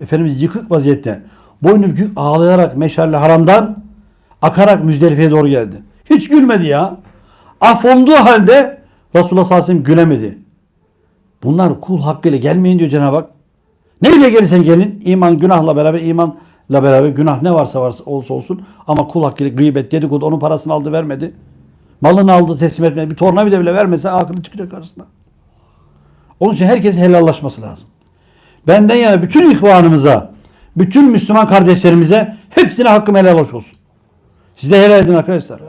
Efendimiz yıkık vaziyette boynu bükük ağlayarak meşale haramdan akarak Müzdelife'ye doğru geldi. Hiç gülmedi ya. Affolduğu halde Resulullah sallallahu aleyhi ve sellem gülemedi. Bunlar kul hakkıyla gelmeyin diyor Cenab-ı Hak. Neyle gelirsen gelin iman günahla beraber imanla beraber günah ne varsa varsa olsa olsun ama kul hakkıyla gıybet dedikodu onun parasını aldı vermedi. Malını aldı teslim etmedi. Bir tornavida bile vermese akıllı çıkacak karşısına. Onun için herkes helallaşması lazım. Benden yana bütün ihvanımıza, bütün Müslüman kardeşlerimize hepsine hakkım helal hoş olsun. Siz de helal edin arkadaşlar.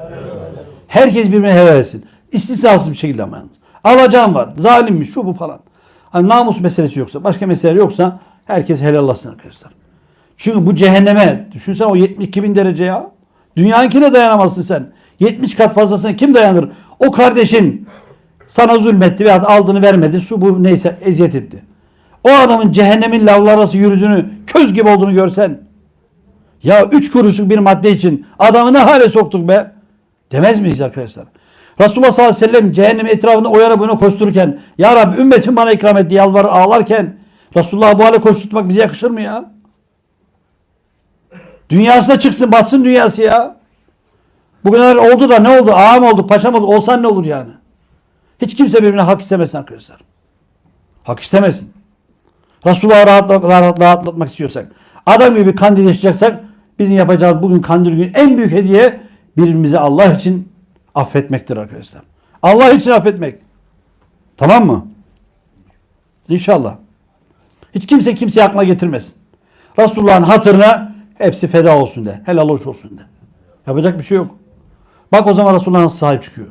Herkes birbirine helal etsin. İstisnasız bir şekilde ama yalnız. Alacağım var. Zalimmiş şu bu falan. Hani namus meselesi yoksa, başka mesele yoksa herkes helallaşsın arkadaşlar. Çünkü bu cehenneme düşünsen o 72 bin derece ya. Dünyakine dayanamazsın sen. 70 kat fazlasına kim dayanır? O kardeşin sana zulmetti veya aldığını vermedi. Su bu neyse eziyet etti. O adamın cehennemin lavlar arası yürüdüğünü, köz gibi olduğunu görsen. Ya üç kuruşluk bir madde için adamı ne hale soktuk be? Demez miyiz arkadaşlar? Resulullah sallallahu aleyhi ve sellem cehennem etrafında o yana koştururken Ya Rabbi ümmetim bana ikram et diye yalvar ağlarken Resulullah'ı bu hale koşturtmak bize yakışır mı ya? Dünyasına çıksın batsın dünyası ya. Bugünler oldu da ne oldu? Ağam olduk, paşam olduk. Olsan ne olur yani? Hiç kimse birbirine hak istemesin arkadaşlar. Hak istemesin. Resulullah'ı rahatla, rahat, rahatlatmak istiyorsak, adam gibi kandil yaşayacaksak bizim yapacağımız bugün kandil günü en büyük hediye birbirimizi Allah için affetmektir arkadaşlar. Allah için affetmek. Tamam mı? İnşallah. Hiç kimse kimseye aklına getirmesin. Resulullah'ın hatırına hepsi feda olsun de. Helal hoş olsun de. Yapacak bir şey yok. Bak o zaman Resulullah nasıl sahip çıkıyor.